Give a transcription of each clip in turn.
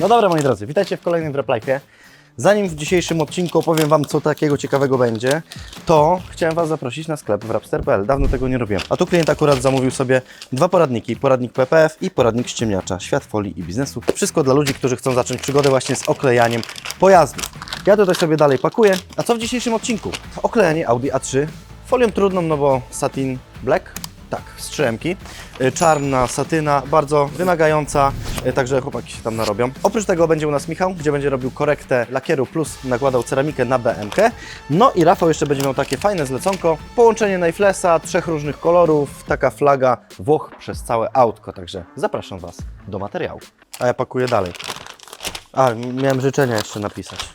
No dobra, moi drodzy, witajcie w kolejnym Wraplajfie. Zanim w dzisiejszym odcinku opowiem Wam, co takiego ciekawego będzie, to chciałem Was zaprosić na sklep wrapster.pl. Dawno tego nie robiłem. A tu klient akurat zamówił sobie dwa poradniki. Poradnik PPF i poradnik ściemniacza. Świat folii i biznesu. Wszystko dla ludzi, którzy chcą zacząć przygodę właśnie z oklejaniem pojazdów. Ja tutaj sobie dalej pakuję. A co w dzisiejszym odcinku? Oklejanie Audi A3. Folią trudną, no bo satin black. Tak, z 3 Czarna satyna, bardzo wymagająca, y, także chłopaki się tam narobią. Oprócz tego będzie u nas Michał, gdzie będzie robił korektę lakieru plus nakładał ceramikę na BMK. No i Rafał jeszcze będzie miał takie fajne zleconko, połączenie Najflesa, trzech różnych kolorów, taka flaga Włoch przez całe autko, także zapraszam Was do materiału. A ja pakuję dalej. A, miałem życzenia jeszcze napisać.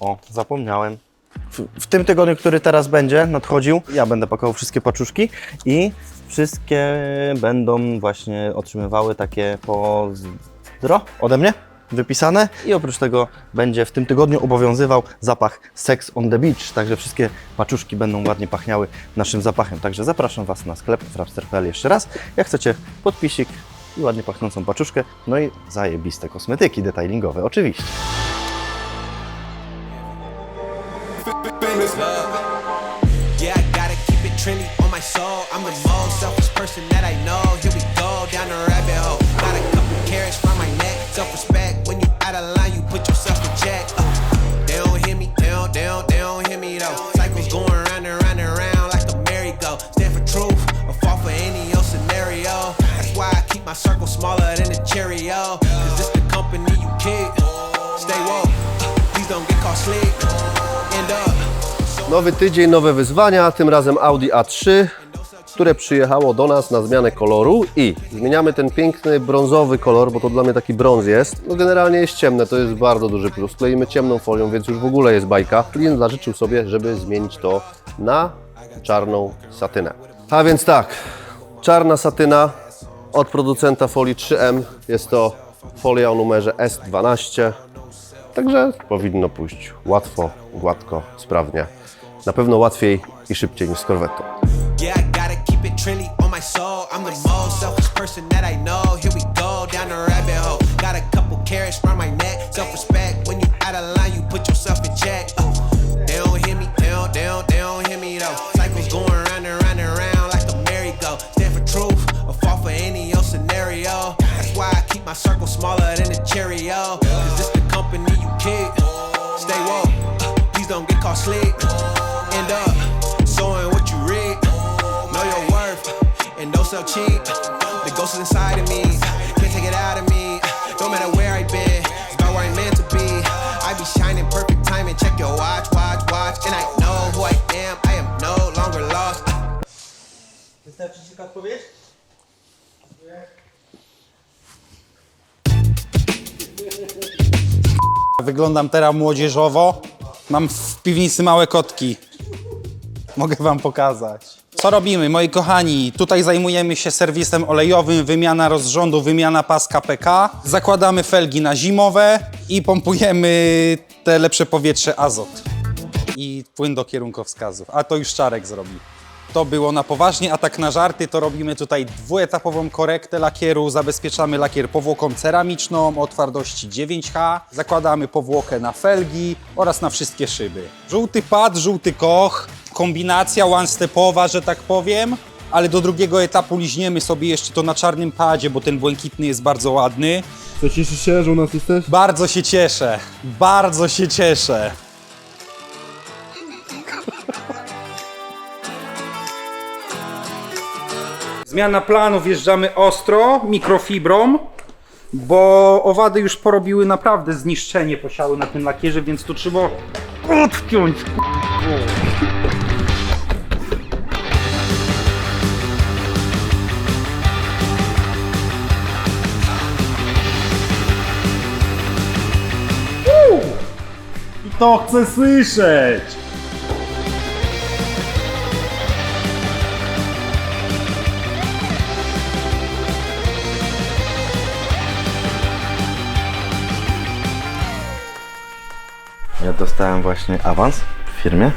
O, zapomniałem. W, w tym tygodniu, który teraz będzie nadchodził, ja będę pakował wszystkie paczuszki i wszystkie będą właśnie otrzymywały takie pozdro ode mnie wypisane i oprócz tego będzie w tym tygodniu obowiązywał zapach Sex on the Beach, także wszystkie paczuszki będą ładnie pachniały naszym zapachem. Także zapraszam Was na sklep frapster.pl jeszcze raz. Jak chcecie podpisik i ładnie pachnącą paczuszkę, no i zajebiste kosmetyki detailingowe oczywiście. I'm the most selfish person that I know. Here we go down the rabbit hole. Got a couple carrots from my neck. Self respect. When you out of line, you put yourself in check. Uh, they don't hear me. They don't, they don't, they don't hear me though. Cycles going round and round and round like the merry-go. Stand for truth or fall for any old scenario. That's why I keep my circle smaller than a Cheerio. Cause it's the company you keep. Stay woke. Please don't get caught slick. End up. Nowy tydzień, nowe wyzwania, tym razem Audi A3, które przyjechało do nas na zmianę koloru i zmieniamy ten piękny brązowy kolor, bo to dla mnie taki brąz jest. No generalnie jest ciemne, to jest bardzo duży plus. Kleimy ciemną folią, więc już w ogóle jest bajka. Klient zażyczył sobie, żeby zmienić to na czarną satynę. A więc tak, czarna satyna od producenta folii 3M. Jest to folia o numerze S12. Także powinno pójść łatwo, gładko, sprawnie. Na pewno łatwiej i szybciej niż z korwetą. Trendy on my soul. I'm the most selfish person that I know. Here we go down the rabbit hole. Got a couple carrots from my neck. Self respect. When you out of line, you put yourself in check. Uh, they don't hear me. They don't, they don't, they don't hear me though. Cycles going round and round and round like the merry-go. Stand for truth or fall for any old scenario. That's why I keep my circle smaller ghost is inside of me. Can't take it out of me. No matter where I've been, start where I'm meant to be. I be shining perfect timing. Check your watch, watch, watch. And I know who I am. I am no longer lost. Wystarczy Ci odpowiedź? Wyglądam teraz młodzieżowo. Mam w piwnicy małe kotki. Mogę wam pokazać. Co robimy, moi kochani? Tutaj zajmujemy się serwisem olejowym, wymiana rozrządu, wymiana paska PK. Zakładamy felgi na zimowe i pompujemy te lepsze powietrze azot. I płyn do kierunkowskazów. A to już Czarek zrobi. To było na poważnie, a tak na żarty to robimy tutaj dwuetapową korektę lakieru. Zabezpieczamy lakier powłoką ceramiczną o twardości 9H. Zakładamy powłokę na felgi oraz na wszystkie szyby. Żółty pad, żółty koch. Kombinacja one-stepowa, że tak powiem. Ale do drugiego etapu liźniemy sobie jeszcze to na czarnym padzie, bo ten błękitny jest bardzo ładny. Co cieszysz się, że u nas jesteś? Bardzo się cieszę. Bardzo się cieszę. Zmiana planu, wjeżdżamy ostro, mikrofibrą, bo owady już porobiły naprawdę zniszczenie, posiały na tym lakierze, więc tu trzeba odciąć. I to chcę słyszeć! Ja dostałem właśnie awans w firmie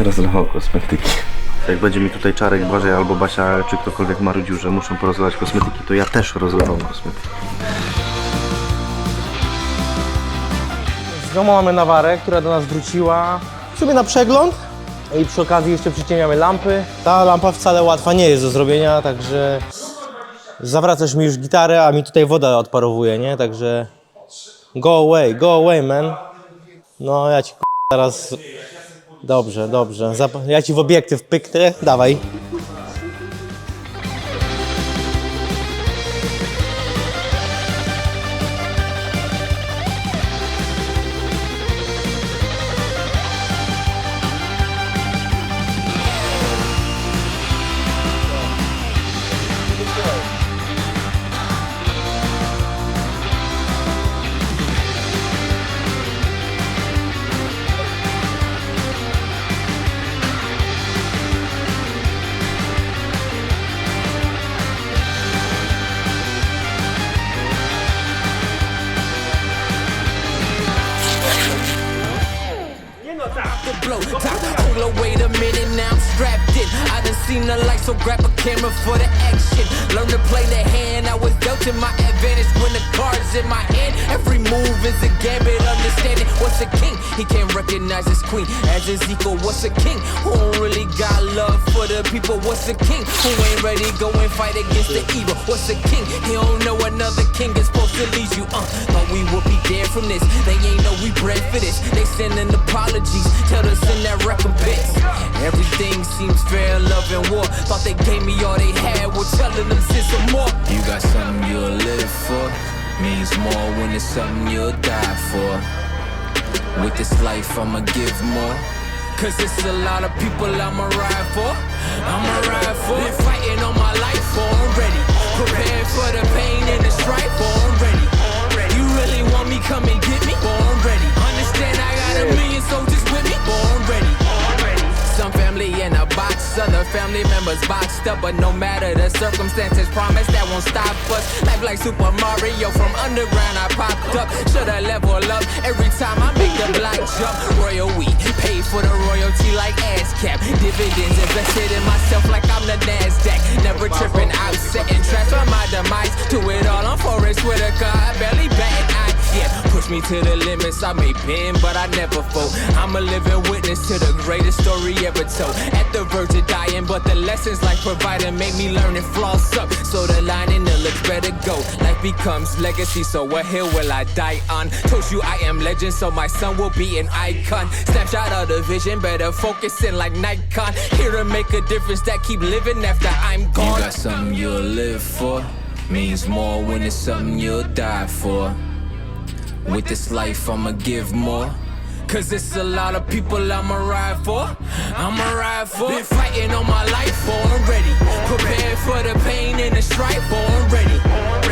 i rozlewał kosmetyki. Jak będzie mi tutaj Czarek, Boże albo Basia, czy ktokolwiek marudził, że muszą porozlewać kosmetyki, to ja też rozlewam kosmetyki. No mamy Nawarę, która do nas wróciła w sumie na przegląd i przy okazji jeszcze przycieniamy lampy. Ta lampa wcale łatwa nie jest do zrobienia, także zawracasz mi już gitarę, a mi tutaj woda odparowuje, nie? Także go away, go away man. No ja ci k- teraz... Dobrze, dobrze. Zap- Ja ci w obiektyw pyknę, dawaj. I done seen the light, so grab a camera for the action. Learn to play the hand I was dealt to my advantage when the cards in my hand. Every move is a gambit, understanding what's a king. He can't recognize his queen as equal. What's a king? Who don't really got love for the people? What's a king? Who ain't ready go and fight against the evil? What's a king? He don't know another king is supposed to lead you. Uh, thought we would be there from this. They ain't know we bred for this. They sending apologies, tell us in that recompense. Everything seems fair, love and war. Thought they gave me all they had, we're telling them send some more. You got something you'll live for. Means more when it's something you'll die for. With this life, I'ma give more. Cause it's a lot of people I'ma ride for. I'ma ride for. Been fighting all my life for already. Prepared for the pain and the strife for already. You really want me, come and get me? Born ready. Understand I got a million soldiers with me? Born ready. Some family in a box, other family members boxed up, but no matter the circumstances, promise that won't stop us. Life like Super Mario, from underground I popped up. Shoulda level up every time I make the block jump. Royal we paid for the royalty like ASCAP. Dividends invested in myself like I'm the Nasdaq. Never tripping out, setting traps on my demise. Do it all on Forest Whitaker, me to the limits. I may bend, but I never fold. I'm a living witness to the greatest story ever told. At the verge of dying, but the lessons life provided made me learn and floss up. So the line in the looks better go. Life becomes legacy, so what hill will I die on? Told you I am legend, so my son will be an icon. Snapshot of the vision, better focusing like Nikon. Here to make a difference that keep living after I'm gone. You got something you'll live for. Means more when it's something you'll die for. With this life, I'ma give more. Cause it's a lot of people I'ma ride for. I'ma ride for. Been fighting all my life already. Prepared for the pain and the strife already.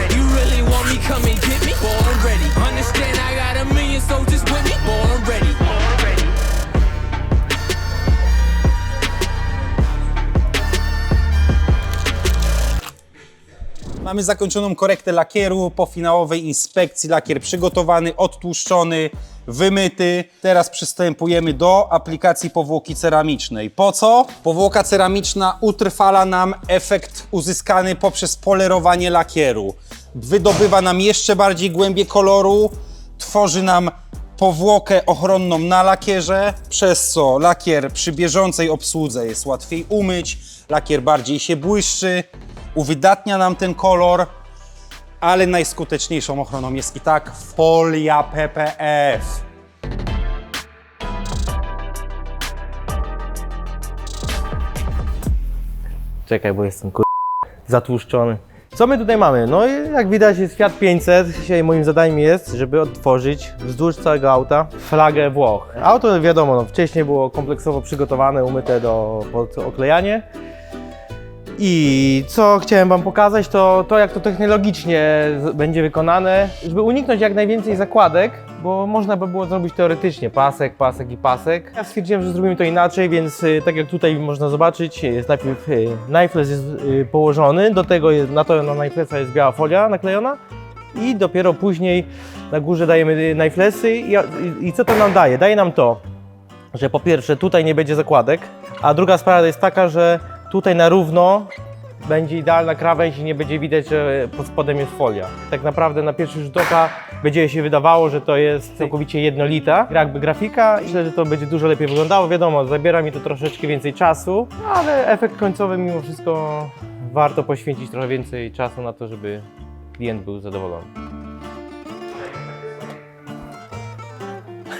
Mamy zakończoną korektę lakieru. Po finałowej inspekcji lakier przygotowany, odtłuszczony, wymyty. Teraz przystępujemy do aplikacji powłoki ceramicznej. Po co? Powłoka ceramiczna utrwala nam efekt uzyskany poprzez polerowanie lakieru. Wydobywa nam jeszcze bardziej głębie koloru, tworzy nam powłokę ochronną na lakierze, przez co lakier przy bieżącej obsłudze jest łatwiej umyć, lakier bardziej się błyszczy, uwydatnia nam ten kolor, ale najskuteczniejszą ochroną jest i tak folia PPF. Czekaj, bo jestem kur... zatłuszczony. Co my tutaj mamy? No jak widać jest Fiat 500. Dzisiaj moim zadaniem jest, żeby odtworzyć wzdłuż całego auta flagę Włoch. Auto wiadomo, no, wcześniej było kompleksowo przygotowane, umyte do pod oklejanie. I co chciałem Wam pokazać, to to jak to technologicznie będzie wykonane, żeby uniknąć jak najwięcej zakładek, bo można by było zrobić teoretycznie pasek, pasek i pasek. Ja stwierdziłem, że zrobimy to inaczej, więc y, tak jak tutaj można zobaczyć, jest najpierw y, knifless jest y, położony, do tego jest, na to na kniflessa jest biała folia naklejona i dopiero później na górze dajemy kniflessy i, i, i co to nam daje? Daje nam to, że po pierwsze tutaj nie będzie zakładek, a druga sprawa jest taka, że tutaj na równo będzie idealna krawędź i nie będzie widać, że pod spodem jest folia. Tak naprawdę na pierwszy rzut oka będzie się wydawało, że to jest całkowicie jednolita jakby grafika myślę, że to będzie dużo lepiej wyglądało. Wiadomo, zabiera mi to troszeczkę więcej czasu, ale efekt końcowy mimo wszystko warto poświęcić trochę więcej czasu na to, żeby klient był zadowolony.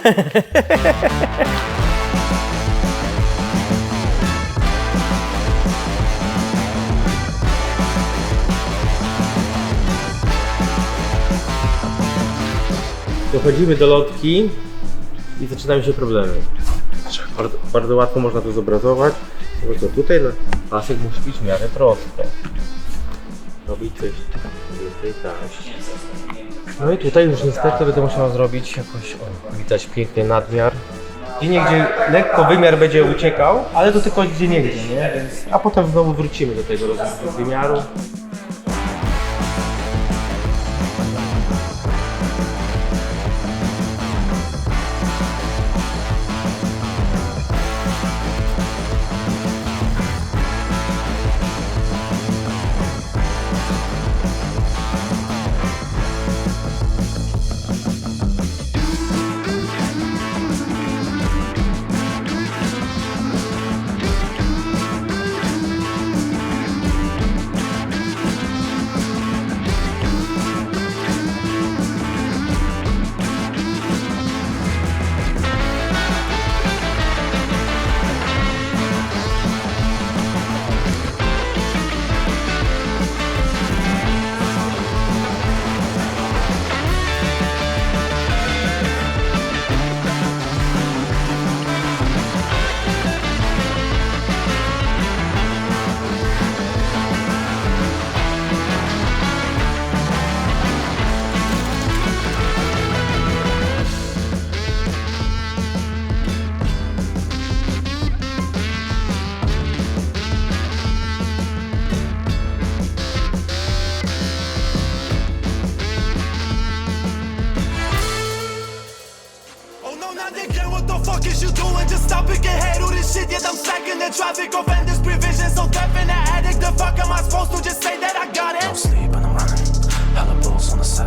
Dochodzimy do lotki i zaczynają się problemy. Bardzo, bardzo łatwo można to zobrazować. Po co tutaj na pasek musi być w miarę prosto. Robić coś więcej tak. No i tutaj już niestety będę musiał zrobić jakoś, o, widać piękny nadmiar. Gdzie niegdzie lekko wymiar będzie uciekał, ale to tylko gdzie niegdzie, nie? Więc, a potem znowu wrócimy do tego roz-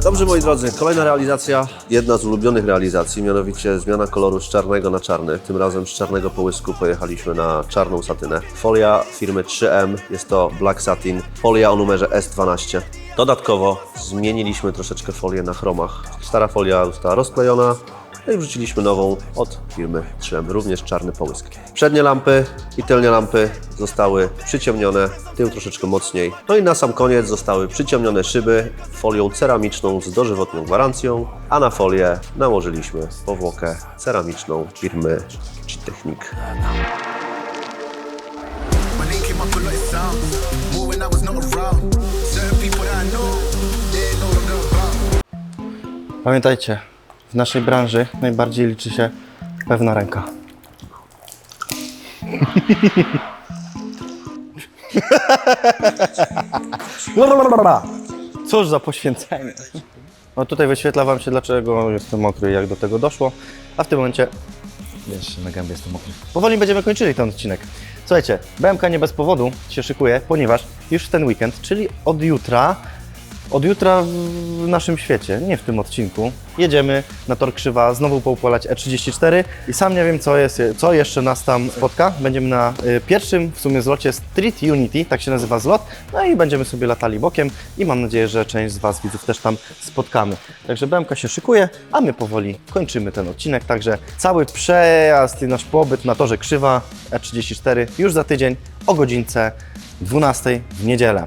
Dobrze moi drodzy, kolejna realizacja, jedna z ulubionych realizacji, mianowicie zmiana koloru z czarnego na czarny. Tym razem z czarnego połysku pojechaliśmy na czarną satynę. Folia firmy 3M, jest to Black Satin, folia o numerze S12. Dodatkowo zmieniliśmy troszeczkę folię na chromach. Stara folia została rozklejona, no i wrzuciliśmy nową od firmy 3M, również czarny połysk. Przednie lampy i tylnie lampy zostały przyciemnione, tył troszeczkę mocniej. No i na sam koniec zostały przyciemnione szyby folią ceramiczną z dożywotnią gwarancją, a na folię nałożyliśmy powłokę ceramiczną firmy about. Pamiętajcie, w naszej branży najbardziej liczy się pewna ręka. Cóż za poświęcenie. No tutaj wyświetla Wam się, dlaczego jestem mokry i jak do tego doszło. A w tym momencie, wiesz, na gębie jestem mokry. Powoli będziemy kończyli ten odcinek. Słuchajcie, BMK nie bez powodu się szykuje, ponieważ już w ten weekend, czyli od jutra, od jutra w naszym świecie, nie w tym odcinku, jedziemy na tor krzywa znowu poupolać E34 i sam nie wiem, co, jest, co jeszcze nas tam spotka. Będziemy na y, pierwszym w sumie zlocie Street Unity, tak się nazywa zlot, no i będziemy sobie latali bokiem i mam nadzieję, że część z Was widzów też tam spotkamy. Także BMK się szykuje, a my powoli kończymy ten odcinek, także cały przejazd i nasz pobyt na torze krzywa E34 już za tydzień o godzince 12 w niedzielę.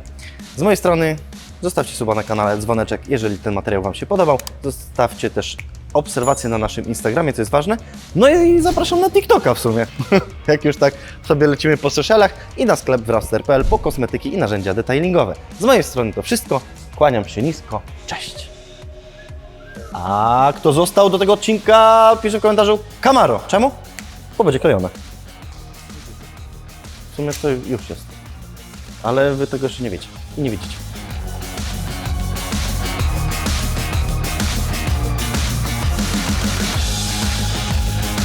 Z mojej strony Zostawcie suba na kanale, dzwoneczek, jeżeli ten materiał Wam się podobał. Zostawcie też obserwacje na naszym Instagramie, co jest ważne. No i zapraszam na TikToka w sumie. Jak już tak sobie lecimy po socialach i na sklep wraster.pl po kosmetyki i narzędzia detailingowe. Z mojej strony to wszystko. Kłaniam się nisko. Cześć! A kto został do tego odcinka, pisze w komentarzu Camaro. Czemu? Bo będzie klejone. W sumie to już jest. Ale Wy tego jeszcze nie wiecie. I nie widzicie.